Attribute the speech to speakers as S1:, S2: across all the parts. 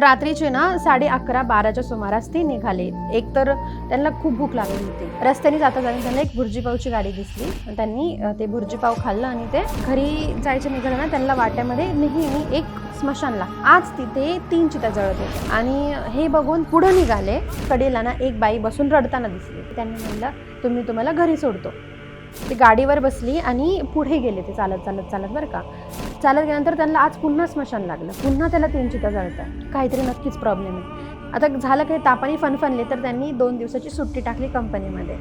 S1: रात्रीचे ना साडे अकरा बाराच्या सुमारास ते निघाले. एक तर त्यांना खूप भूक लागली होती. रस्त्याने जाता जाता त्यांना एक भुर्जीपावची गाडी दिसली. त्यांनी ते भुर्जीपाव खाल्लं आणि ते घरी जायचे निघालं ना त्यांना वाट्यामध्ये नेहमी एक स्मशानला. आज तिथे तीन चिता जळत होत्या. आणि हे बघून पुढे निघाले. कडेला ना एक बाई बसून रडताना दिसली. त्यांनी म्हणलं तुम्ही तुम्हाला घरी सोडतो. ती गाडीवर बसली आणि पुढे गेले ते चालत चालत चालत बरं का. चालत गेल्यानंतर त्यांना आज पुन्हा स्मशान लागलं. पुन्हा त्याला तीन चिता जळतात. काहीतरी नक्कीच प्रॉब्लेम आहे. आता झालं काही तापाने फनफनले तर त्यांनी दोन दिवसाची सुट्टी टाकली कंपनीमध्ये.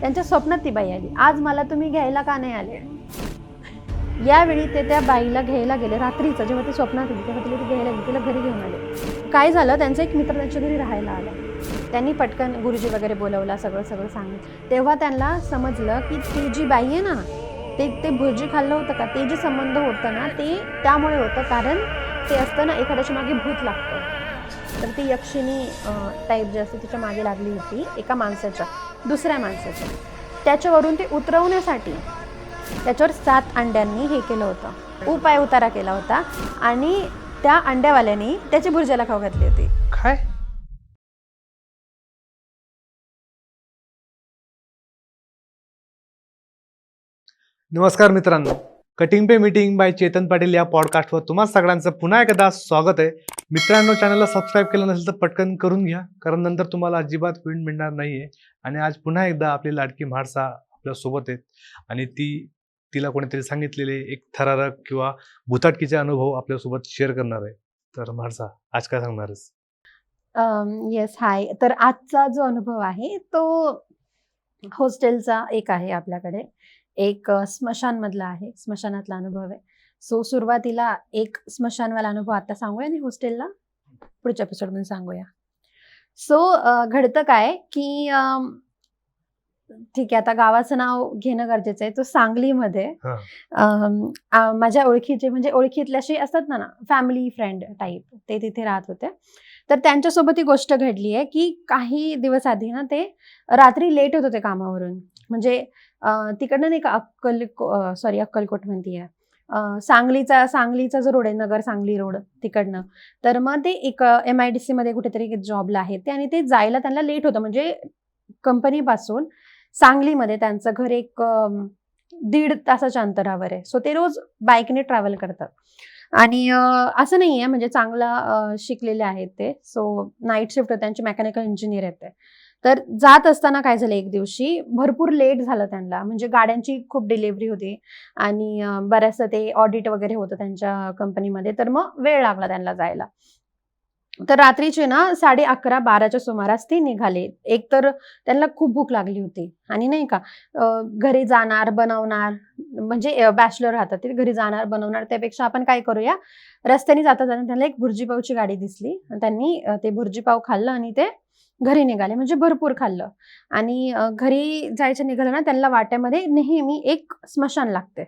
S1: त्यांच्या स्वप्नात ती बाई आली. आज मला तुम्ही घ्यायला का नाही आले? यावेळी ते त्या बाईला घ्यायला गेले रात्रीचं. जेव्हा ते स्वप्नात होती तेव्हा तिला ती घ्यायला गेली तिला घरी घेऊन आले. काय झालं? त्यांचा एक मित्र त्यांच्या घरी राहायला आला. त्यांनी पटकन गुरुजी वगैरे बोलवला सगळं सगळं सांगितलं. तेव्हा त्यांना समजलं की ती जी बाई आहे ना ते ते भुर्जी खाल्लं होतं का? ते जे संबंध होतं ना ते त्यामुळे होतं. कारण ते असतं ना एखाद्याच्या मागे भूत लागतं. तर ती यक्षिणी टाईप जी असते तिच्यामागे लागली होती एका माणसाच्या दुसऱ्या माणसाच्या. त्याच्यावरून ते उतरवण्यासाठी त्याच्यावर सात अंड्यांनी हे केलं होतं. उपाय उतारा केला होता आणि त्या अंड्यावाल्यांनी त्याची भुर्जाला खाऊ घातली होती.
S2: काय? नमस्कार मित्रांनो. कटिंग पे मीटिंग बाय चेतन पाटील या पॉडकास्टवर तुम्हा सगळ्यांचं पुन्हा एकदा स्वागत आहे. मित्रांनो चॅनलला सबस्क्राईब केलं नसेल तर पटकन करून घ्या कारण नंतर तुम्हाला अजिबात वेळ मिळणार नाहीये. आणि आज पुन्हा एकदा आपली लाडकी म्हाडसा आपल्यासोबत आहेत. आणि ती तिला कोणीतरी सांगितलेले एक थरारक किंवा भुताटकीचे अनुभव आपल्यासोबत शेअर करणार आहे. तर म्हाडसा आज काय सांगणारच
S1: येस हाय तर आजचा जो अनुभव आहे तो हॉस्टेलचा एक आहे आपल्याकडे. एक स्मशानमधला आहे स्मशानातला अनुभव आहे. सो सुरुवातीला एक स्मशानवाला अनुभव आता सांगूया आणि हॉस्टेलला पुढच्या एपिसोडमध्ये सांगूया. सो घडतं काय की ठीक आहे आता गावाचं नाव घेणं गरजेचं आहे. तो सांगलीमध्ये माझ्या ओळखीचे म्हणजे ओळखीतले असे असतात ना ना फॅमिली फ्रेंड टाईप ते तिथे राहत होते. तर त्यांच्यासोबत ही गोष्ट घडली आहे की काही दिवस आधी ना ते रात्री लेट होत होते कामावरून. म्हणजे तिकडनं नाही का अक्कल सॉरी अक्कलकोट म्हणतीये सांगलीचा सांगलीचा जो रोड आहे नगर सांगली रोड तिकडनं तर मग ते एक एम आय डी सीमध्ये कुठेतरी जॉबला आहेत ते आणि ते जायला त्यांना लेट होतं. म्हणजे कंपनीपासून सांगलीमध्ये त्यांचं घर एक दीड तासाच्या अंतरावर आहे. सो ते रोज बाईकने ट्रॅव्हल करतात. आणि असं नाही आहे. म्हणजे चांगला शिकलेले आहेत ते. सो नाईट शिफ्ट त्यांचे मेकॅनिकल इंजिनियर आहेत ते. तर जात असताना काय झालं एक दिवशी? भरपूर लेट झालं त्यांना. म्हणजे गाड्यांची खूप डिलिव्हरी होती आणि अं, बऱ्याचसं ते ऑडिट वगैरे होतं त्यांच्या कंपनीमध्ये तर मग वेळ लागला त्यांना जायला. तर रात्रीचे ना साडे अकरा बाराच्या सुमारास ते निघाले. एक तर त्यांना खूप भूक लागली होती. आणि नाही का घरी जाणार बनवणार म्हणजे बॅचलर राहतात ते. घरी जाणार बनवणार त्यापेक्षा आपण काय करूया? रस्त्याने जाता जाता त्यांना एक भुर्जी पावची गाडी दिसली. त्यांनी ते भुर्जी पाव खाल्लं आणि ते घरी निघाले म्हणजे भरपूर खाल्लं. आणि घरी जायचं निघालं ना त्यांना वाट्यामध्ये नेहमी एक स्मशान लागते.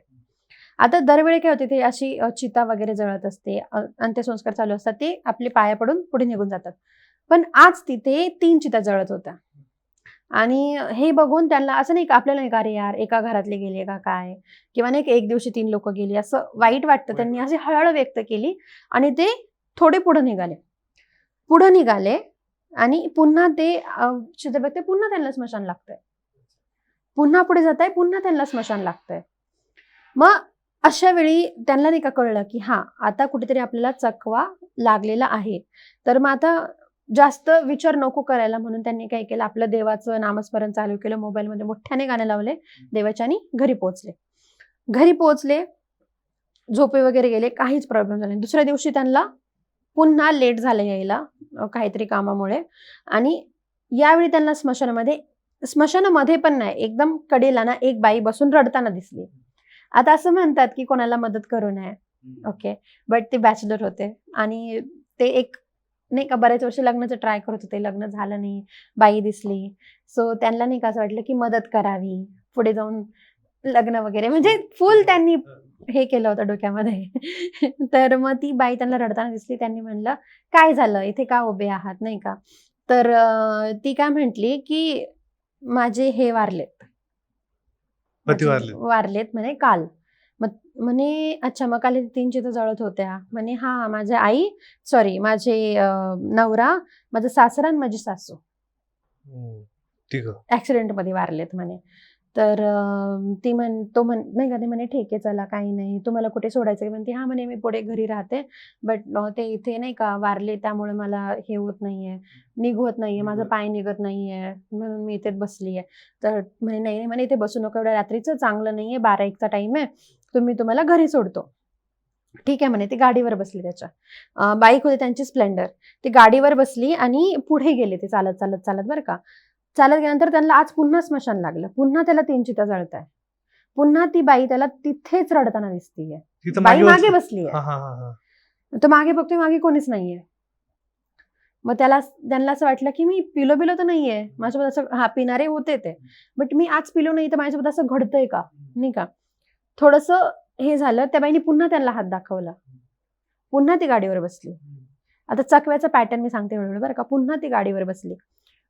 S1: आता दरवेळी काय होते ते अशी चिता वगैरे जळत असते अंत्यसंस्कार चालू असतात ते आपले पाया पडून पुढे निघून जातात. पण आज तिथे तीन चिता जळत होत्या. आणि हे बघून त्यांना असं नाही का आपल्याला नाही का रे यार एका घरातले गेले का काय? किंवा नाही एक दिवशी तीन लोक गेली असं वाईट वाटतं. त्यांनी अशी हळहळ व्यक्त केली आणि ते थोडे पुढे निघाले. पुढे निघाले आणि पुन्हा ते चित्रपट ते पुन्हा त्यांना स्मशान लागतंय. पुन्हा पुढे जात आहे पुन्हा त्यांना स्मशान लागतंय. मग अशा वेळी त्यांना नाही का कळलं की हा आता कुठेतरी आपल्याला चकवा लागलेला आहे. तर मग आता जास्त विचार नको करायला म्हणून त्यांनी काय केलं आपलं देवाचं नामस्मरण चालू केलं मोबाईलमध्ये मोठ्याने गाणे लावले देवाच्या आणि घरी पोहोचले. घरी पोहोचले झोपे वगैरे गेले काहीच प्रॉब्लेम झाले नाही. दुसऱ्या दिवशी त्यांना पुन्हा लेट झालं यायला काहीतरी कामामुळे. आणि यावेळी त्यांना स्मशानामध्ये स्मशानामध्ये पण नाही एकदम कडेला ना एक बाई बसून रडताना दिसली. आता असं म्हणतात की कोणाला मदत करू नये. ओके. बट ते बॅचलर होते. आणि ते एक नाही का बरेच वर्ष लग्नाचं ट्राय करत होते. लग्न झालं नाही बाई दिसली. सो त्यांना नाही का असं वाटलं की मदत करावी. पुढे जाऊन लग्न वगैरे. म्हणजे फुल त्यांनी हे केलं होतं डोक्यामध्ये. तर मग ती बाई त्यांना रडताना दिसली. त्यांनी म्हणलं काय झालं? इथे का उभे आहात? नाही का? तर ती काय म्हटली की माझे हे वारलेत. वारलेत. म्हणे काल. मग म्हणे अच्छा मग काल तीन चिता जळत होत्या. म्हणे हा माझ्या आई सॉरी माझे नवरा माझा सासरा आणि माझी सासू.
S2: ठीक
S1: ऍक्सिडेंटमध्ये वारलेत म्हणे. तर ती म्हण तो म्हण नाही का ते म्हणे ठीक आहे चला काही नाही. तुम्हाला कुठे सोडायचं? म्हणते हा म्हणे मी पुढे घरी राहते. बट ते इथे नाही का वारले त्यामुळे मला हे होत नाहीये. निघवत नाहीये. माझं पाय निघत नाहीये. म्हणून मी इथेच बसली आहे तर म्हणे नाही नाही म्हणे इथे बसू नका. एवढ्या रात्रीचं चांगलं नाहीये. बारा एकचा टाइम आहे. तुम्ही तुम्हाला घरी सोडतो. ठीक आहे म्हणे ती गाडीवर बसली त्याच्या. बाईक होती त्यांची स्प्लेंडर. ती गाडीवर बसली आणि पुढे गेले ते चालत चालत चालत बरं का. चालत गेल्यानंतर त्यांना आज पुन्हा स्मशान लागलं. पुन्हा त्याला तीन चिता जळत आहे पुन्हा ती बाई त्याला तिथेच रडताना दिसतीये. बाई
S2: मागे बसली. हा
S1: आहे तो मागे बघतोय मागे कोणीच नाहीये. मग त्याला त्यांना असं वाटलं की मी पिलो पिलो तर नाहीये. माझ्यासोबत असं हा पिणारे होते ते. बट मी आज पिलो नाही तर माझ्यासोबत असं घडतंय का? नाही का? थोडस हे झालं त्या बाईने पुन्हा त्यांना हात दाखवला. पुन्हा ती गाडीवर बसली. आता चकव्याचा पॅटर्न मी सांगते बरं का. पुन्हा ती गाडीवर बसली.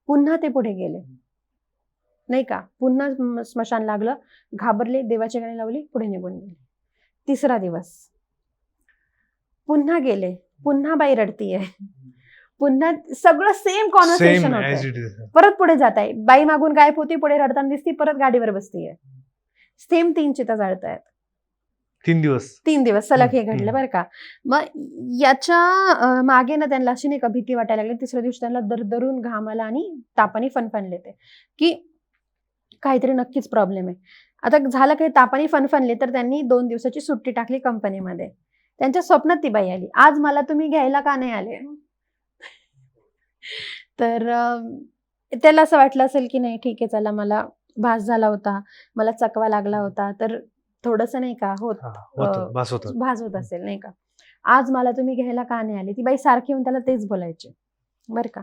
S1: पुन्हा ते पुढे गेले. नाही का? पुन्हा स्म- स्मशान लागलं घाबरले देवाची गाणी लावली पुढे निघून गेले. तिसरा दिवस. पुन्हा गेले. पुन्हा बाई रडतीये. पुन्हा सगळं सेम कॉन्व्हर्सेशन होत परत पुढे जात आहे बाई मागून गायब होती पुढे रडताना दिसती परत गाडीवर बसतीये. सेम तीन चिता जाळतायत.
S2: तीन दिवस.
S1: तीन दिवस. सलग हे घडलं. बरं का. मग याच्या मागे ना त्यांना अशी नाही का भीती वाटायला लागली. तिसऱ्या दिवशी त्यांना दरदरून घाम आला आणि तापाने फनफनले ते की काहीतरी नक्कीच प्रॉब्लेम आहे. आता झालं काही तापाने फनफनले तर त्यांनी दोन दिवसाची सुट्टी टाकली कंपनीमध्ये. त्यांच्या स्वप्नात ती बाई आली. आज मला तुम्ही घ्यायला का नाही आले? तर त्याला असं वाटलं असेल की नाही ठीक आहे चला मला भास झाला होता. मला चकवा लागला होता. तर थोडस नाही का होत भास होत. असेल नाही का? आज मला तुम्ही घ्यायला का नाही आली? ती बाई सारखी येऊन त्याला तेच बोलायचे बरं का?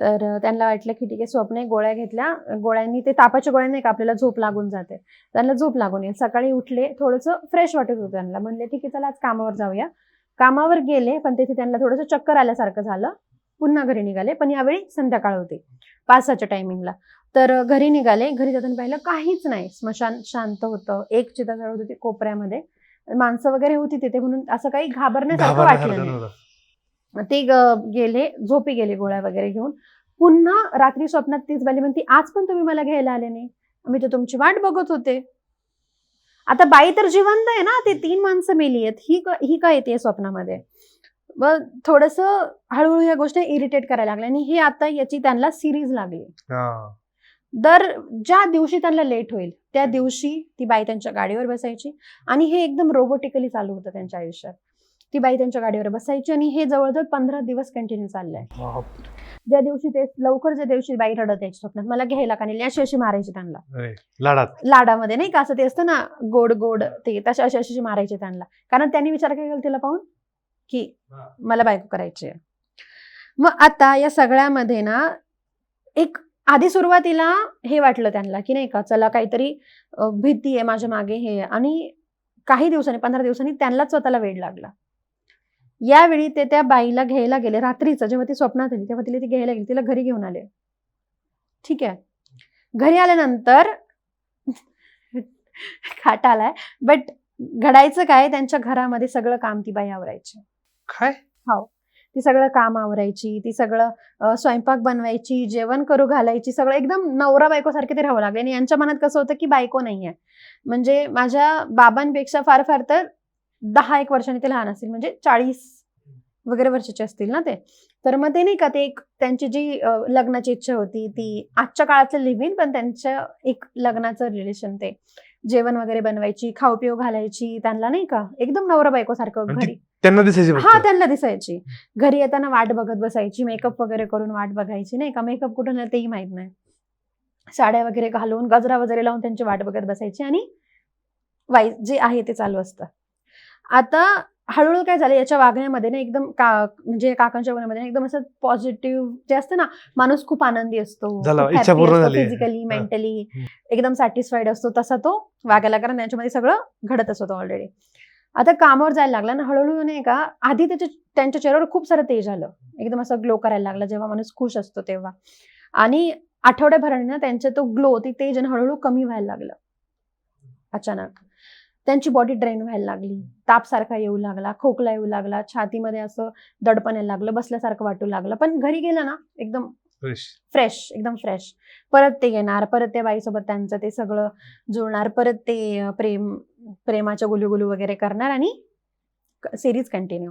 S1: तर त्यांना वाटलं की ठीक आहे स्वप्न गोळ्या घेतल्या गोळ्यांनी ते तापाच्या गोळ्या नाही का आपल्याला झोप लागून जाते त्यांना झोप लागून येईल. सकाळी उठले थोडंसं फ्रेश वाटत होतं त्यांना. म्हणले ठीक आहे चला आज कामावर जाऊया. कामावर गेले पण तिथे त्यांना थोडंसं चक्कर आल्यासारखं झालं. पुन्हा घरी निघाले पण यावेळी संध्याकाळ होती पाचच्या टायमिंगला तर घरी निघाले घरी जाताना पाहिलं काहीच नाही. स्मशान शांत होतं एक चिता जळत होती कोपऱ्यामध्ये. माणसं वगैरे होती तिथे म्हणून असं काही घाबरण्यासारखं वाटलं नाही. ते गेले झोपी गेले गोळ्या वगैरे घेऊन. पुन्हा रात्री स्वप्नात तीच बाई म्हणती आज पण तुम्ही मला घ्यायला आले नाही. मी तर तुमची वाट बघत होते. आता बाई तर जिवंत आहे ना ते तीन माणसं मेली आहेत. ही क- ही काय येते स्वप्नामध्ये? मग थोडस हळूहळू या गोष्टी इरिटेट करायला लागल्या. आणि ही आता याची त्यांना सिरीज लागली.
S2: हा.
S1: दर ज्या दिवशी त्यांना लेट होईल त्या दिवशी ती बाई त्यांच्या गाडीवर बसायची. आणि हे एकदम रोबोटिकली चालू होतं त्यांच्या आयुष्यात. ती बाई त्यांच्या गाडीवर बसायची आणि हे जवळजवळ पंधरा दिवस कंटिन्यू चाललंय. ज्या दिवशी ते लवकर ज्या दिवशी बाई रडत यायची स्वप्नात मला घ्यायला का नाही? अशी अशी मारायची त्यांना. लाडामध्ये नाही का? असं ते असतं ना गोड गोड ते तशा अशी अशी मारायचे त्यांना. कारण त्यांनी विचार काय केला तिला पाहून? की मला बायको करायची आहे. मग आता या सगळ्यामध्ये ना एक आधी सुरुवातीला हे वाटलं त्यांना की नाही का चला काहीतरी भीती आहे माझ्या मागे हे. आणि काही दिवसांनी पंधरा दिवसांनी त्यांनाच स्वतःला वेळ लागला. यावेळी ते त्या बाईला घ्यायला गेले रात्रीचं जेव्हा ती स्वप्नात आली तेव्हा तिला ती घ्यायला गेली तिला घरी घेऊन आले. ठीक आहे. घरी आल्यानंतर खाट आलाय बट घडायचं काय त्यांच्या घरामध्ये सगळं काम ती बाई आवरायची.
S2: काय?
S1: ती सगळं काम आवरायची ती सगळं स्वयंपाक बनवायची जेवण करू घालायची सगळं एकदम नवरा बायको सारखे ते राहावं लागले. आणि यांच्या मनात कसं होतं की बायको नाहीये. म्हणजे माझ्या बाबांपेक्षा फार फार तर दहा एक वर्षांनी ते लहान असतील. म्हणजे चाळीस वगैरे वर्षाचे असतील ना ते. तर मग ते नाही का ते एक त्यांची जी लग्नाची इच्छा होती ती आजच्या काळातलं लिव्ह पण त्यांच्या एक लग्नाचं रिलेशन ते. जेवण वगैरे बनवायची खाऊ पिऊ घालायची त्यांना नाही का एकदम नवरा बायको सारखं घरी.
S2: त्यांना दिसायची
S1: हा. त्यांना दिसायची घरी येताना वाट बघत बसायची मेकअप वगैरे करून वाट बघायची नाही का मेकअप कुठून तेही माहीत नाही साड्या वगैरे घालून गजरा वगैरे लावून त्यांची वाट बघत बसायची आणि वाई जे आहे ते चालू असतं आता हळूहळू काय झालं याच्या वागण्यामध्ये ना एकदम का म्हणजे काकांच्या वागण्यामध्ये एकदम असं पॉझिटिव्ह जे असतं ना माणूस खूप आनंदी असतो. फिजिकली. मेंटली. एकदम सॅटिस्फाईड असतो तसा तो वागायला कारण त्यांच्यामध्ये सगळं घडतच होतं ऑलरेडी आता कामावर जायला लागला ना हळूहळू नाही का आधी त्याच्या त्यांच्या चेहऱ्यावर खूप सारं तेज आलं. एकदम असं ग्लो करायला लागला जेव्हा माणूस खुश असतो तेव्हा. आणि आठवड्याभराने ना त्यांचा तो ग्लो ती तेज आणि हळूहळू कमी व्हायला लागलं. अचानक. त्यांची बॉडी ड्रेन व्हायला लागली. ताप सारखा येऊ लागला खोकला येऊ लागला छातीमध्ये असं दडपण यायला लागलं बसल्यासारखं वाटू लागलं. पण घरी गेलं ना एकदम
S2: फ्रेश
S1: फ्रेश एकदम फ्रेश परत ते येणार परत त्या बाईसोबत त्यांचं ते सगळं जुळणार परत ते प्रेम प्रेमाच्या गुलू वगैरे करणार आणि सिरीज कंटिन्यू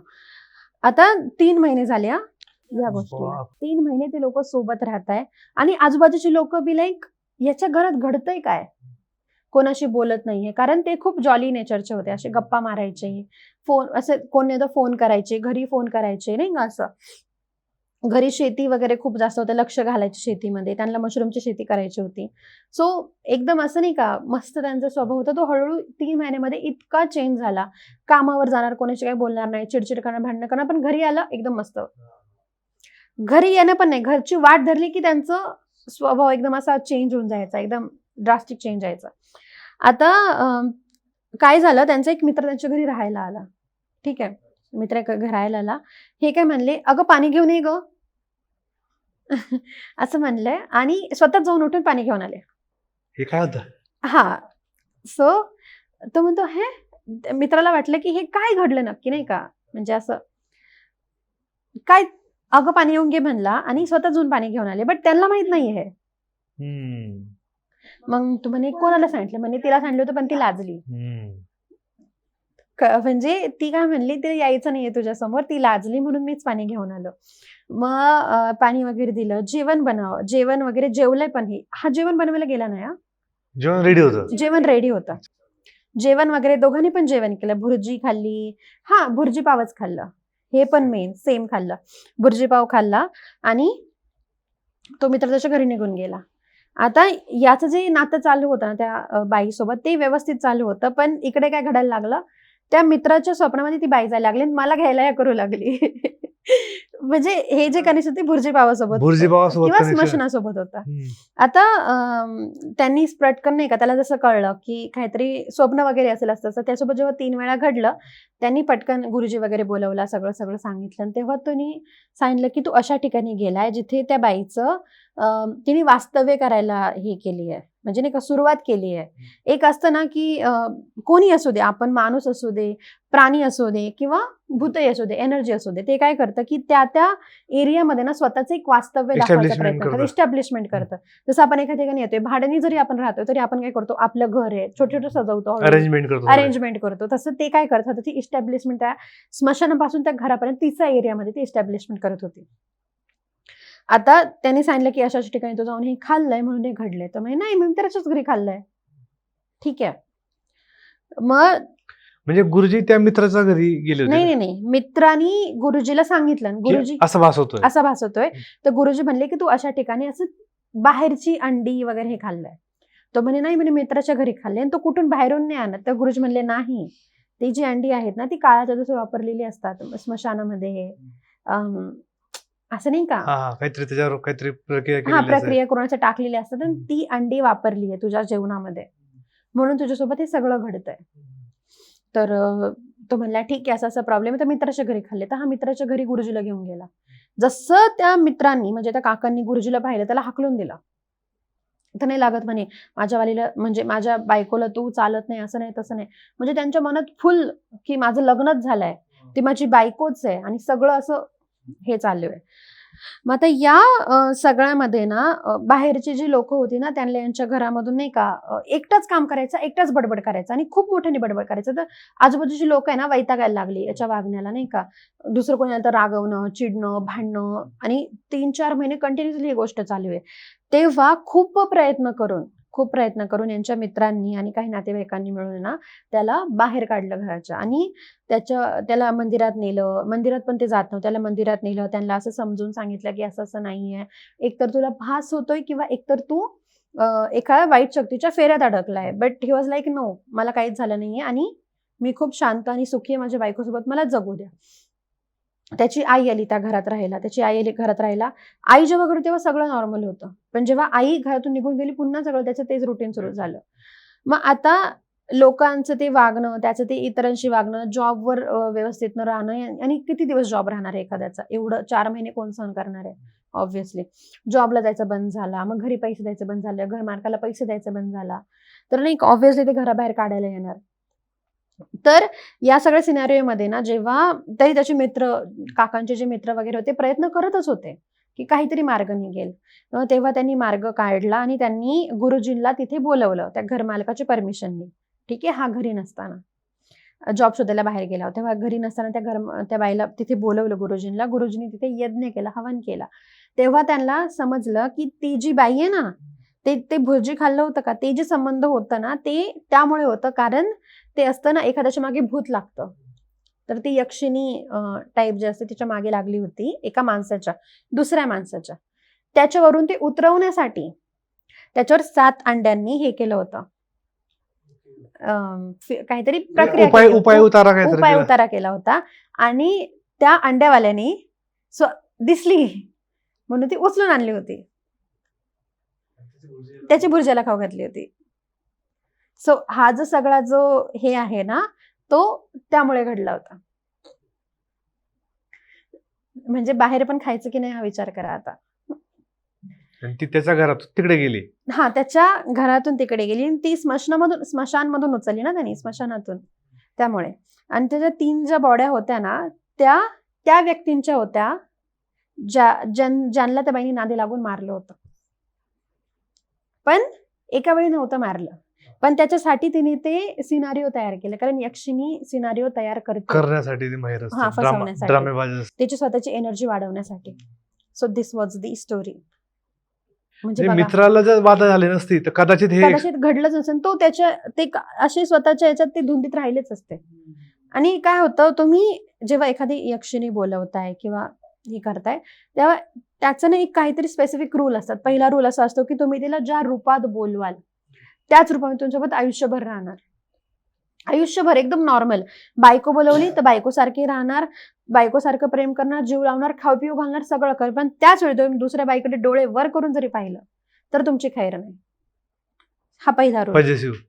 S1: आता तीन महिने झाले या गोष्टीला
S2: बाप.
S1: तीन महिने ते लोक सोबत राहत आहे आणि आजूबाजूची लोक बी लाईक याच्या घरात घडतंय काय? कोणाशी बोलत नाहीये. कारण ते खूप जॉली नेचरचे होते. असे गप्पा मारायचे फोन असे कोणी फोन करायचे घरी फोन करायचे नाही का असं? घरी शेती वगैरे खूप जास्त होतं लक्ष घालायची शेतीमध्ये त्यांना मशरूमची शेती करायची होती. सो एकदम असं नाही का मस्त त्यांचा स्वभाव होता. तो हळूहळू तीन महिन्यामध्ये इतका चेंज झाला. कामावर जाणार कोणाशी काही बोलणार नाही चिडचिड करणार भांडणं करणार पण घरी आलं एकदम मस्त. घरी येणं पण नाही घरची वाट धरली की त्यांचं स्वभाव एकदम असा चेंज होऊन जायचा एकदम ड्रास्टिक चेंज यायचा. आता काय झालं त्यांचा एक मित्र त्यांच्या घरी राहायला आला. ठीक आहे मित्र घरायला आला. हे काय म्हणले अगं पाणी घेऊन ये ग. असं म्हणलंय. आणि स्वतः जाऊन उठून पाणी घेऊन आले.
S2: हे काय होतं?
S1: हा. सो तो म्हणतो हे? मित्राला वाटलं की हे काय घडलं नक्की नाही का? म्हणजे असं काय अगं पाणी येऊन घे म्हणला आणि स्वतः जाऊन पाणी घेऊन आले बट त्यांना माहीत नाही हे. मग तू म्हणे कोणाला सांगितलं? म्हणे तिला सांगितलं होतं पण ती लाजली. म्हणजे ती काय म्हणली तिला यायचं नाहीये तुझ्या समोर ती लाजली म्हणून मीच पाणी घेऊन आलो. मग पाणी वगैरे दिलं जेवण बनव जेवण वगैरे जेवलंय पण हे. हा जेवण बनवायला गेला नाही हा
S2: जेवण रेडी होतं.
S1: जेवण रेडी होतं. जेवण वगैरे दोघांनी पण जेवण केलं. भुर्जी खाल्ली. हा भुर्जी पावच खाल्लं. हे पण मेन सेम खाल्लं. भुर्जी पाव खाल्ला आणि तो मित्र त्याच्या घरी निघून गेला. आता याचं जे नातं चालू होतं ना त्या बाईसोबत ते व्यवस्थित चालू होतं. पण इकडे काय घडायला लागलं? त्या मित्राच्या स्वप्नामध्ये ती बाई जायला लागली आणि मला घ्यायला या करू लागली. म्हणजे हे जे कनेक्शन ते भुर्जी पावासोबत
S2: भुर्जी
S1: होतं.
S2: पावासोबत
S1: किंवा. स्मशनासोबत होतं. आता त्यांनी पटकन नाही का? त्याला जसं कळलं की काहीतरी स्वप्न वगैरे असेल असतं त्यासोबत जेव्हा तीन वेळा घडलं त्यांनी पटकन गुरुजी वगैरे बोलवला सगळं सगळं सांगितलं. तेव्हा त्यांनी सांगितलं की तू अशा ठिकाणी गेलाय जिथे त्या बाईचं तिने वास्तव्य करायला हे केली आहे. म्हणजे नाही का सुरुवात केली आहे. एक असतं ना की कोणी असू दे आपण माणूस असू दे प्राणी असू दे किंवा भूतही असू दे एनर्जी असू दे ते काय करतं की त्या त्या एरियामध्ये ना स्वतःच एक वास्तव्य दाखवायचा प्रयत्न करतं. इस्टॅब्लिशमेंट करतं. जसं आपण एका ठिकाणी येतोय भाड्याने जरी आपण राहतोय तरी आपण काय करतो आपलं घर आहे छोटे छोटे सजवतो
S2: अरेंजमेंट करतो
S1: अरेंजमेंट करतो. तसं ते काय करत होतं ती इस्टॅब्लिशमेंट त्या स्मशानापासून त्या घरापर्यंत तिचा एरियामध्ये ती इस्टॅब्लिशमेंट करत होती. आता त्यांनी सांगितलं की अशा अशा ठिकाणी तो जाऊन हे खाल्लंय म्हणून हे घडलंय. तर म्हणजे नाही मी त्याच्याच घरी खाल्लंय. ठीक आहे. मग
S2: म्हणजे गुरुजी त्या मित्राच्या घरी गेले
S1: नाही
S2: होते
S1: नाही नाही. मित्रांनी गुरुजीला सांगितलं गुरुजी
S2: असं भास होतोय.
S1: असा भास होतोय. तर गुरुजी म्हणले की तू अशा ठिकाणी असं बाहेरची अंडी वगैरे हे खाल्लंय. तो म्हणे नाही म्हणे मित्राच्या घरी खाल्ले आणि तो कुठून बाहेरून नाही आणत. तर गुरुजी म्हणले नाही. ती जी अंडी आहेत ना ती काळाच्या दिवशी वापरलेली असतात स्मशानामध्ये हे असं नाही का?
S2: काहीतरी त्याच्यावर काहीतरी प्रक्रिया
S1: हा. प्रक्रिया कोणाच्या टाकलेली असतात आणि ती अंडी वापरली आहे तुझ्या जेवणामध्ये. म्हणून तुझ्यासोबत हे सगळं घडतंय. तर तो म्हणला ठीक आहे असा असा प्रॉब्लेम आहे. तर मित्राच्या घरी खाल्ले. तर हा मित्राच्या घरी गुरुजीला घेऊन गेला. जसं त्या मित्रांनी म्हणजे त्या काकांनी गुरुजीला पाहिलं त्याला हाकलून दिला. तर नाही लागत म्हणे माझ्या वालीला म्हणजे माझ्या बायकोला तू चालत नाही असं नाही तसं नाही. म्हणजे त्यांच्या मनात फुल की माझं लग्नच झालंय. ती माझी बायकोच आहे आणि सगळं असं हे चालू आहे. मग आता या सगळ्यामध्ये ना बाहेरची जी लोक होती ना त्यांना यांच्या घरामधून नाही का एकटाच काम करायचं एकटाच बडबड करायचं आणि खूप मोठ्याने बडबड करायचं. तर आजूबाजूची लोक आहे ना वैतागायला लागली याच्या वागण्याला नाही का. दुसरं कोणी तर रागवणं चिडणं भांडणं आणि तीन चार महिने कंटिन्युअसली ही गोष्ट चालू आहे. तेव्हा खूप प्रयत्न करून खूप प्रयत्न करून यांच्या मित्रांनी आणि काही नातेवाईकांनी मिळून ना त्याला बाहेर काढलं घराच्या. आणि त्याच्या त्याला मंदिरात नेलं. मंदिरात पण ते जात नव्हतं. त्याला मंदिरात नेलं. त्यांना असं समजून सांगितलं की असं असं नाहीये एकतर तुला भास होतोय किंवा एकतर तू एखाद्या एका वाईट शक्तीच्या फेऱ्यात अडकलाय. But he was like no मला काहीच झालं नाहीये आणि मी खूप शांत आणि सुखी आहे. माझ्या बायकोसोबत मला जगू द्या. त्याची आई आली त्या घरात राहायला. त्याची आई आली घरात राहायला. आई जेव्हा घरी तेव्हा सगळं नॉर्मल होतं. पण जेव्हा आई घरातून निघून गेली पुन्हा सगळं त्याचं तेच रुटीन सुरू झालं. मग आता लोकांचं ते वागणं त्याचं ते इतरांशी वागणं जॉबवर व्यवस्थित न राहणं आणि किती दिवस जॉब राहणार आहे एखाद्याचा? एवढं चार महिने कोण सहन करणार आहे? ऑब्व्हियसली जॉबला जायचं बंद झाला मग घरी पैसे द्यायचं बंद झालं घर मालकाला पैसे द्यायचं बंद झाला. तर नाही ऑब्व्हियसली ते घराबाहेर काढायला येणार. तर या सगळ्या सिनारिओमध्ये ना जेव्हा तरी त्याचे मित्र काकांचे जे मित्र वगैरे होते प्रयत्न करतच होते की काहीतरी मार्ग निघेल. तेव्हा त्यांनी मार्ग काढला आणि त्यांनी गुरुजींना तिथे बोलवलं त्या घरमालकाच्या परमिशननी ठीक आहे? हा घरी नसताना. जॉब शोधायला बाहेर गेला. तेव्हा घरी नसताना त्या घर त्या बाईला तिथे बोलवलं गुरुजींना. गुरुजींनी तिथे यज्ञ केला हवन केला. तेव्हा त्यांना समजलं की ती जी बाई आहे ना ते ते भुर्जी खाल्लं होतं का? ते जे संबंध होतं ना ते त्यामुळे होतं. कारण ते असतं ना एखाद्याच्या मागे भूत लागतं. तर ती यक्षिणी टाईप जे असते तिच्यामागे लागली होती एका माणसाच्या दुसऱ्या माणसाच्या. त्याच्यावरून ते उतरवण्यासाठी त्याच्यावर सात अंड्यांनी हे केलं होतं. काहीतरी प्रक्रिया
S2: उपाय. उपाय. उतारा केला.
S1: होता. आणि त्या अंड्यावाल्याने स्व दिसली. म्हणून ती उचलून आणली होती. त्याची भुर्जाला खाऊ घातली होती. सो हा जो सगळा जो हे आहे ना तो त्यामुळे घडला होता. म्हणजे बाहेर पण खायचं की नाही हा विचार करा आता.
S2: आणि ती त्याच्या घरात तिकडे गेली.
S1: हा त्याच्या घरातून तिकडे गेली आणि ती स्मशानामधून स्मशानमधून उचलली ना त्यांनी स्मशानातून. त्यामुळे. आणि त्याच्या तीन ज्या बॉड्या होत्या ना त्या त्या व्यक्तींच्या होत्या ज्या ज्यां ज्यांना त्या बाईने नादी लागून मारलं होतं. पण एका वेळी नव्हतं मारलं. पण त्याच्यासाठी तिने ते सिनारिओ तयार केलं. कारण यक्षिणी सिनारिओ तयार करते.
S2: करण्यासाठी ती माहेर
S1: हा,
S2: असते ड्रामा
S1: फसवण्यासाठी.
S2: ड्रामेबाज असते.
S1: त्याची स्वतःची एनर्जी वाढवण्यासाठी. So this was the story म्हणजे
S2: म्हणजे
S1: बघा.
S2: मित्राला जर बाधा झाली नसती तर कदाचित हे
S1: कदाचित घडलंच नसेल. तो त्याच्या ते क- असे स्वतःच्या याच्यात ते धुंदीत राहिलेच असते. आणि काय होतं तुम्ही जेव्हा एखादी यक्षिणी बोलवताय किंवा हे करताय तेव्हा त्याचं ना एक काहीतरी स्पेसिफिक रूल असतात. पहिला रूल असा असतो की तुम्ही तिला ज्या रूपात बोलवाल त्याच रूपाने तुमच्यासोबत आयुष्यभर राहणार. आयुष्यभर एकदम नॉर्मल बायको बोलवली तर बायको सारखी राहणार बायको सारखं प्रेम करणार जीव लावणार खाऊ पिऊ घालणार सगळं कर पण त्याच वेळी तुम्ही दुसऱ्या बाईकडे डोळे वर करून जरी पाहिलं तर तुमची खैर नाही. हा पहिला रूल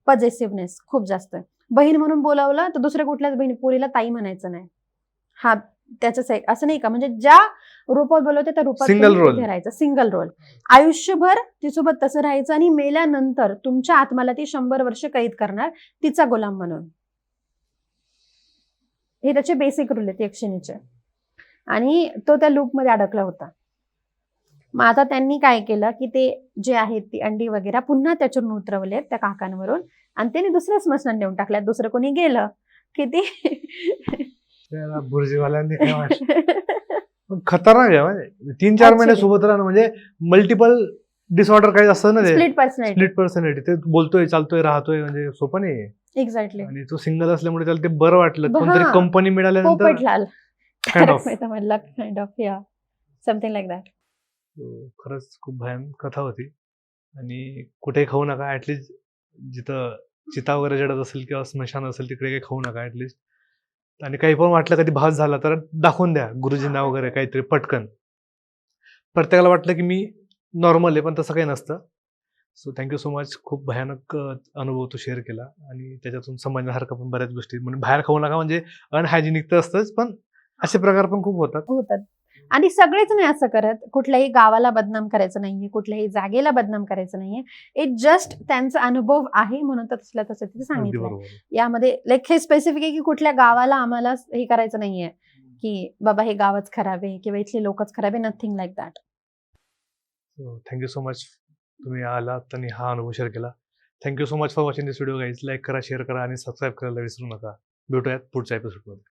S1: पॉझिटिव्हनेस खूप जास्त आहे. बहीण म्हणून बोलावलं तर दुसऱ्या कुठल्याच बहीण पोरीला ताई म्हणायचं नाही. हा त्याच असं नाही का? म्हणजे ज्या रूपात बोलवते त्या रूपात
S2: role.
S1: तिथे राहायचं. सिंगल रोल आयुष्यभर तिसोबत तसं राहायचं आणि मेल्यानंतर तुमच्या आत्माला ती शंभर वर्ष कैद करणार तिचा गुलाम म्हणून. हे त्याचे बेसिक रूल आहेत यक्षिणीचे आणि तो त्या लूपमध्ये अडकला होता. मग आता त्यांनी काय केलं की ते जे आहेत ती अंडी वगैरे पुन्हा त्याच्यावरून उतरवलेत त्या काकांवरून. आणि त्याने दुसऱ्या स्मशानात नेऊन टाकल्यात दुसरं कोणी गेलं की ते
S2: बुर्जीवाल्यांनी पण खतरनाक आहे म्हणजे तीन चार महिने. सोबत राहणं म्हणजे मल्टिपल डिसऑर्डर काही असतं ना
S1: स्प्लिट पर्सनॅलिटी
S2: स्प्लिट पर्सनॅलिटी ते बोलतोय चालतोय राहतोय म्हणजे सोपं नाही
S1: एक्झॅक्टली
S2: आणि तो सिंगल असल्यामुळे त्याला ते बरं वाटलं. कोणतरी. कंपनी मिळाल्यानंतर
S1: काइंड ऑफ या समथिंग लाईक दॅट
S2: खरंच खूप भयानक कथा होती. आणि कुठे खाऊ नका. ऍटलिस्ट जिथं चिता वगैरे जडत असेल किंवा स्मशान असेल तिकडे काही खाऊ नका ऍटलिस्ट आणि काही पण वाटलं कधी भास झाला तर दाखवून द्या गुरुजींना वगैरे काहीतरी पटकन. प्रत्येकाला वाटलं की मी नॉर्मल आहे पण तसं काही नसतं. सो थँक्यू सो मच खूप भयानक अनुभव तू शेअर केला आणि त्याच्यातून समजण्यासारखं पण बऱ्याच गोष्टी. म्हणजे बाहेर खाऊ नका म्हणजे अनहायजेनिक तर असतंच पण असे प्रकार पण खूप होतात.
S1: होतात. आणि सगळेच नाही असं करत. कुठल्याही गावाला बदनाम करायचं नाहीये कुठल्याही जागेला बदनाम करायचं नाहीये. इट जस्ट त्यांचा अनुभव आहे म्हणून तर तसल्या तसं तिथे सांगितलं यामध्ये लाईक हे स्पेसिफिक आहे की कुठल्या गावाला आम्हाला हे करायचं नाहीये. की बाबा हे गावच खराब आहे किंवा इथले लोकच खराब आहे nothing like that
S2: thank you so much तुम्ही आलात आणि हा अनुभव शेअर केला. Thank you so much for watching this video guys like करा शेअर करा आणि सबस्क्राईब करायला विसरू नका. भेटूयात पुढच्या एपिसोडमध्ये